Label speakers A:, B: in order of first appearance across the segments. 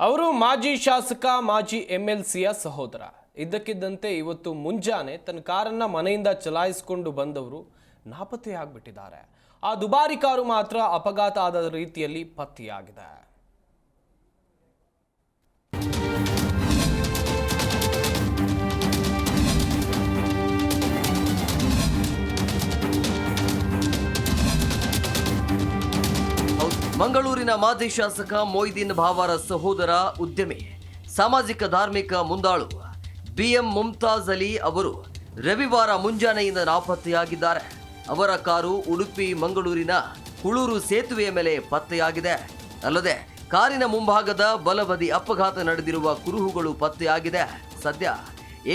A: ಅವರು ಮಾಜಿ ಶಾಸಕ, ಮಾಜಿ ಎಂ ಎಲ್ ಸಿಯ ಸಹೋದರ. ಇದ್ದಕ್ಕಿದ್ದಂತೆ ಇವತ್ತು ಮುಂಜಾನೆ ತನ್ನ ಕಾರನ್ನ ಮನೆಯಿಂದ ಚಲಾಯಿಸಿಕೊಂಡು ಬಂದವರು ನಾಪತ್ತೆಯಾಗ್ಬಿಟ್ಟಿದ್ದಾರೆ. ಆ ದುಬಾರಿ ಕಾರು ಮಾತ್ರ ಅಪಘಾತ ಆದ ರೀತಿಯಲ್ಲಿ ಪತ್ತೆಯಾಗಿದೆ.
B: ಮಂಗಳೂರಿನ ಮಾಜಿ ಶಾಸಕ ಮೊಯ್ದೀನ್ ಭಾವಾರ ಸಹೋದರ ಉದ್ಯಮಿ, ಸಾಮಾಜಿಕ ಧಾರ್ಮಿಕ ಮುಂದಾಳು ಬಿಎಂ ಮುಮ್ತಾಜ್ ಅಲಿ ಅವರು ರವಿವಾರ ಮುಂಜಾನೆಯಿಂದ ನಾಪತ್ತೆಯಾಗಿದ್ದಾರೆ. ಅವರ ಕಾರು ಉಡುಪಿ ಮಂಗಳೂರಿನ ಹುಳೂರು ಸೇತುವೆಯ ಮೇಲೆ ಪತ್ತೆಯಾಗಿದೆ. ಅಲ್ಲದೆ ಕಾರಿನ ಮುಂಭಾಗದ ಬಲಬದಿ ಅಪಘಾತ ನಡೆದಿರುವ ಕುರುಹುಗಳು ಪತ್ತೆಯಾಗಿದೆ. ಸದ್ಯ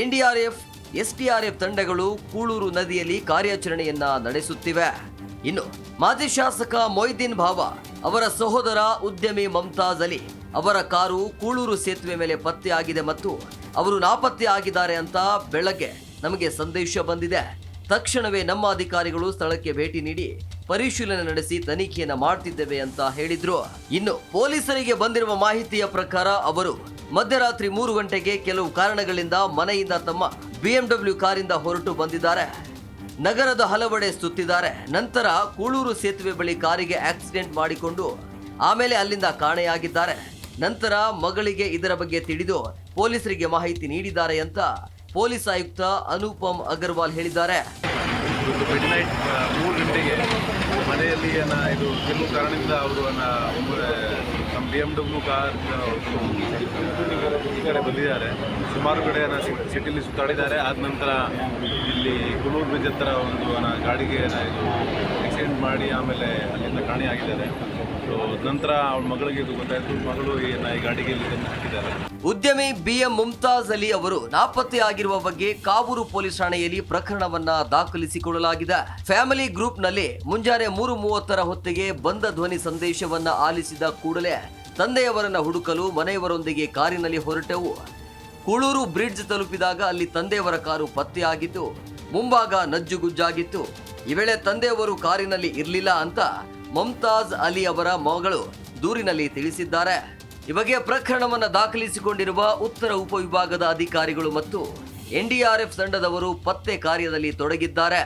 B: ಎನ್ಡಿಆರ್ಎಫ್, ಎಸ್ಡಿಆರ್ಎಫ್ ತಂಡಗಳು ಕೂಳೂರು ನದಿಯಲ್ಲಿ ಕಾರ್ಯಾಚರಣೆಯನ್ನ ನಡೆಸುತ್ತಿವೆ. ಇನ್ನು ಮಾಜಿ ಶಾಸಕ ಮೊಯ್ದೀನ್ ಭಾವ ಅವರ ಸಹೋದರ ಉದ್ಯಮಿ ಮಮತಾಜ್ ಅಲಿ ಅವರ ಕಾರು ಕೂಳೂರು ಸೇತುವೆ ಮೇಲೆ ಪತ್ತೆಯಾಗಿದೆ ಮತ್ತು ಅವರು ನಾಪತ್ತೆ ಆಗಿದ್ದಾರೆ ಅಂತ ಬೆಳಗ್ಗೆ ನಮಗೆ ಸಂದೇಶ ಬಂದಿದೆ. ತಕ್ಷಣವೇ ನಮ್ಮ ಅಧಿಕಾರಿಗಳು ಸ್ಥಳಕ್ಕೆ ಭೇಟಿ ನೀಡಿ ಪರಿಶೀಲನೆ ನಡೆಸಿ ತನಿಖೆಯನ್ನು ಮಾಡ್ತಿದ್ದೇವೆ ಅಂತ ಹೇಳಿದ್ರು. ಇನ್ನು ಪೊಲೀಸರಿಗೆ ಬಂದಿರುವ ಮಾಹಿತಿಯ ಪ್ರಕಾರ ಅವರು ಮಧ್ಯರಾತ್ರಿ ಮೂರು ಗಂಟೆಗೆ ಕೆಲವು ಕಾರಣಗಳಿಂದ ಮನೆಯಿಂದ ತಮ್ಮ ಬಿಎಂಡಬ್ಲ್ಯೂ ಕಾರಿಂದ ಹೊರಟು ಬಂದಿದ್ದಾರೆ. ನಗರದ ಹಲವೆಡೆ ಸುತ್ತಿದ್ದಾರೆ. ನಂತರ ಕೂಳೂರು ಸೇತುವೆ ಬಳಿ ಕಾರಿಗೆ ಆಕ್ಸಿಡೆಂಟ್ ಮಾಡಿಕೊಂಡು ಆಮೇಲೆ ಅಲ್ಲಿಂದ ಕಾಣೆಯಾಗಿದ್ದಾರೆ. ನಂತರ ಮಗಳಿಗೆ ಇದರ ಬಗ್ಗೆ ತಿಳಿದು ಪೊಲೀಸರಿಗೆ ಮಾಹಿತಿ ನೀಡಿದ್ದಾರೆ ಅಂತ ಪೊಲೀಸ್ ಆಯುಕ್ತ ಅನುಪಮ್ ಅಗರ್ವಾಲ್ ಹೇಳಿದ್ದಾರೆ.
C: ಮನೆಯಲ್ಲಿ ಇದು ಕೆಲವು ಕಾರಣದಿಂದ ಅವರು ನಮ್ಮ ಬಿ ಎಂ ಡಬ್ಲ್ಯೂ ಕಾರ್ ಈ ಕಡೆ ಬಂದಿದ್ದಾರೆ. ಸುಮಾರು ಕಡೆ ಸಿಟಿಲಿ ಸುತ್ತಾಡಿದ್ದಾರೆ. ಆದ ನಂತರ ಇಲ್ಲಿ ಕುಲೂರು ಬ್ರಿಡ್ಜ್ ಹತ್ರ ಒಂದು ಗಾಡಿಗೆ ಇದು ಆಕ್ಸಿಡೆಂಟ್ ಮಾಡಿ ಆಮೇಲೆ ಅಲ್ಲಿಂದ ಕಾಣೆಯಾಗಿದ್ದಾರೆ ಸೊ ನಂತರ ಅವಳ ಮಗಳಿಗೆ ಇದು ಗೊತ್ತಾಯಿತು. ಮಗಳು ಈ ಗಾಡಿಗೆ ಇಲ್ಲಿ ತಂದು ಹಾಕಿದ್ದಾರೆ.
B: ಉದ್ಯಮಿ ಬಿಎಂ ಮುಮ್ತಾಜ್ ಅಲಿ ಅವರು ನಾಪತ್ತೆಯಾಗಿರುವ ಬಗ್ಗೆ ಕಾವೂರು ಪೊಲೀಸ್ ಠಾಣೆಯಲ್ಲಿ ಪ್ರಕರಣವನ್ನ ದಾಖಲಿಸಿಕೊಳ್ಳಲಾಗಿದೆ. ಫ್ಯಾಮಿಲಿ ಗ್ರೂಪ್ನಲ್ಲಿ ಮುಂಜಾನೆ ಮೂರು ಮೂವತ್ತರ ಹೊತ್ತಿಗೆ ಬಂದ ಧ್ವನಿ ಸಂದೇಶವನ್ನ ಆಲಿಸಿದ ಕೂಡಲೇ ತಂದೆಯವರನ್ನ ಹುಡುಕಲು ಮನೆಯವರೊಂದಿಗೆ ಕಾರಿನಲ್ಲಿ ಹೊರಟೆವು. ಕೂಳೂರು ಬ್ರಿಡ್ಜ್ ತಲುಪಿದಾಗ ಅಲ್ಲಿ ತಂದೆಯವರ ಕಾರು ಪತ್ತೆಯಾಗಿತ್ತು. ಮುಂಭಾಗ ನಜ್ಜುಗುಜ್ಜಾಗಿತ್ತು. ಈ ವೇಳೆ ತಂದೆಯವರು ಕಾರಿನಲ್ಲಿ ಇರಲಿಲ್ಲ ಅಂತ ಮಮ್ತಾಜ್ ಅಲಿ ಅವರ ಮಗಳು ದೂರಿನಲ್ಲಿ ತಿಳಿಸಿದ್ದಾರೆ. ಈ ಬಗ್ಗೆ ಪ್ರಕರಣವನ್ನು ದಾಖಲಿಸಿಕೊಂಡಿರುವ ಉತ್ತರ ಉಪವಿಭಾಗದ ಅಧಿಕಾರಿಗಳು ಮತ್ತು ಎನ್ಡಿಆರ್ಎಫ್ ತಂಡದವರು ಪತ್ತೆ ಕಾರ್ಯದಲ್ಲಿ ತೊಡಗಿದ್ದಾರೆ.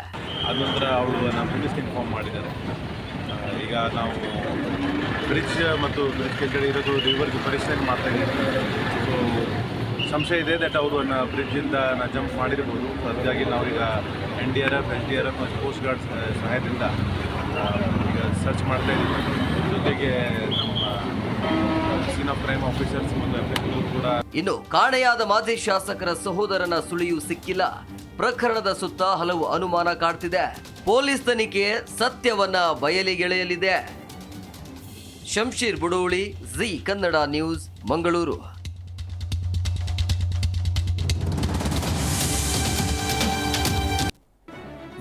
C: ಈಗ ನಾವು ಬ್ರಿಡ್ಜ್ ಮತ್ತು ಬ್ರಿಡ್ಜ್ ಕೆಳಗಡೆ ಇರೋದು ರಿವರ್ಗೆ ಪರಿಶೀಲನೆ ಮಾಡ್ತಾ ಇದ್ದೀವಿ. ಸೊ ಸಂಶಯ ಇದೆ ದಟ್ ಅವರು ಬ್ರಿಡ್ಜಿಂದ ಜಂಪ್ ಮಾಡಿರ್ಬೋದು. ಅದಕ್ಕಾಗಿ ನಾವೀಗ N D R F S D R F ಮತ್ತು ಕೋಸ್ಟ್ ಗಾರ್ಡ್ ಸಹಾಯದಿಂದ ಈಗ ಸರ್ಚ್ ಮಾಡ್ತಾ ಇದ್ದೀವಿ ಜೊತೆಗೆ ನಮ್ಮ ಸೀನ್ ಆಫೀಸರ್ಸ್ ಮತ್ತು ಕೂಡ
B: ಇನ್ನು ಕಾಣೆಯಾದ ಮಾಜಿ ಶಾಸಕರ ಸಹೋದರನ ಸುಳಿಯು ಸಿಕ್ಕಿಲ್ಲ. ಪ್ರಕರಣದ ಸುತ್ತ ಹಲವು ಅನುಮಾನ ಕಾಡ್ತಿದೆ. ಪೊಲೀಸ್ ತನಿಖೆ ಸತ್ಯವನ್ನ ಬಯಲಿಗೆಳೆಯಲಿದೆ. Shamsheer Budoli, Zee Kannada news, Mangaluru.